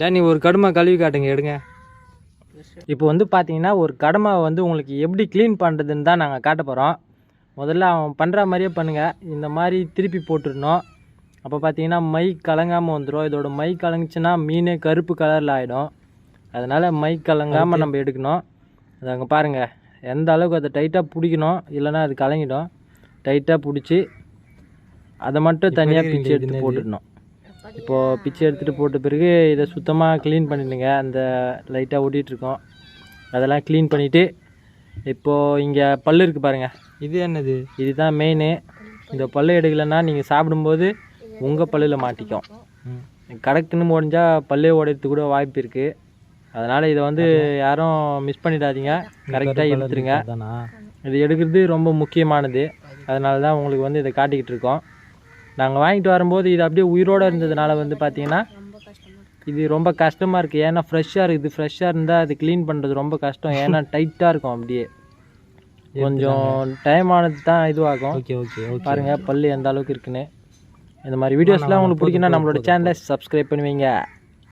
Danny ஒரு கடுமை கழுவி காட்டுங்க எடுங்க. இப்போ வந்து பார்த்தீங்கன்னா ஒரு கடமை வந்து உங்களுக்கு எப்படி க்ளீன் பண்ணுறதுன்னு தான் நாங்கள் காட்ட போகிறோம் முதல்ல அவன் பண்ணுற மாதிரியே பண்ணுங்கள் இந்த மாதிரி திருப்பி போட்டுடணும். அப்போ பார்த்தீங்கன்னா மை கலங்காமல் வந்துடும் இதோட மை கலங்குச்சுன்னா மீன் கருப்பு கலரில் ஆகிடும் அதனால் மை கலங்காமல் நம்ம எடுக்கணும். அது அங்கே பாருங்கள் எந்த அளவுக்கு அதை டைட்டாக பிடிக்கணும் இல்லைன்னா அது கலங்கிடும். டைட்டாக பிடிச்சி அதை மட்டும் தனியாக பிச்சு எடுத்து போட்டுடணும். இப்போது பிச்சை எடுத்துகிட்டு போட்ட பிறகு இதை சுத்தமாக க்ளீன் பண்ணிடுங்க. அந்த லைட்டாக ஓட்டிகிட்ருக்கோம் அதெல்லாம் க்ளீன் பண்ணிவிட்டு இப்போது இங்கே பல்லு இருக்குது பாருங்கள் இது என்னது? இதுதான் மெயின் இந்த பல்லு எடுக்கலைன்னா நீங்கள் சாப்பிடும்போது உங்கள் பல்லில் மாட்டிக்கும். கடக்குன்னு முடிஞ்சால் பல்லே உடையறதுக்கு கூட வாய்ப்பு இருக்குது அதனால் இதை வந்து யாரும் மிஸ் பண்ணிடாதீங்க. கரெக்டாக இழுத்துருங்க தானா இது எடுக்கிறது ரொம்ப முக்கியமானது. அதனால தான் உங்களுக்கு வந்து இதை காட்டிக்கிட்டு இருக்கோம். நாங்கள் வாங்கிட்டு வரும்போது இது அப்படியே உயிரோடு இருந்ததுனால வந்து பார்த்தீங்கன்னா இது ரொம்ப கஷ்டமாக இருக்குது ஏன்னா ஃப்ரெஷ்ஷாக இருக்குது. ஃப்ரெஷ்ஷாக இருந்தால் அது க்ளீன் பண்ணுறது ரொம்ப கஷ்டம். ஏன்னா டைட்டாக இருக்கும் அப்படியே. கொஞ்சம் டைம் ஆனது தான் இதுவாகும். ஓகே ஓகே ஓகே பாருங்கள் பல்லு எந்த அளவுக்கு இருக்குன்னு. இந்த மாதிரி வீடியோஸ்லாம் உங்களுக்கு பிடிக்குன்னா நம்மளோட சேனலை சப்ஸ்கிரைப் பண்ணுவீங்க.